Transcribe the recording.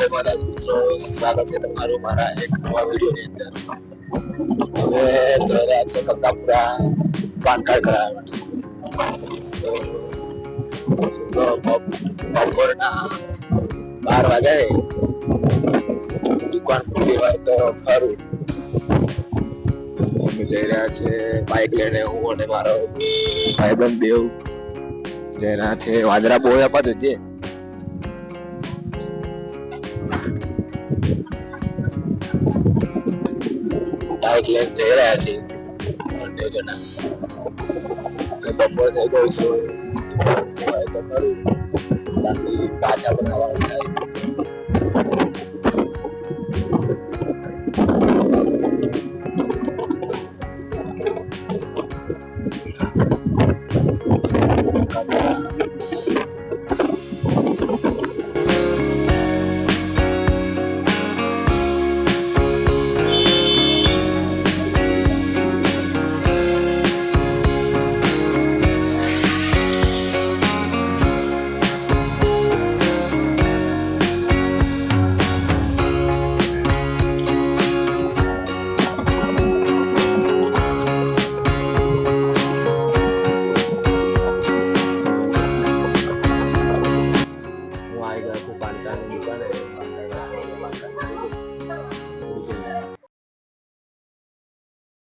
જય માતાજી મિત્રો સ્વાગત છે તમારું મારા એક નવા વિડીયોની અંદર હવે જઈ રહ્યા છે કમલાપુરા પાન કાર્ડ કરાવવા માટે બપોરના બાર વાગે દુકાન ખુલ્લી હોય તો ખરું અમે જઈ રહ્યા છે બાઇક લઈને હું અને મારો ભાઈબંધ દેવ જઈ રહ્યા છે વાદરા બહુ પાછો છે બાઇક લઈને જઈ રહ્યા છીએ બંને જણા અને બપોર થઈ ગયું છે હોય તો ખરું બાકી પાછા બનાવવાનું થાય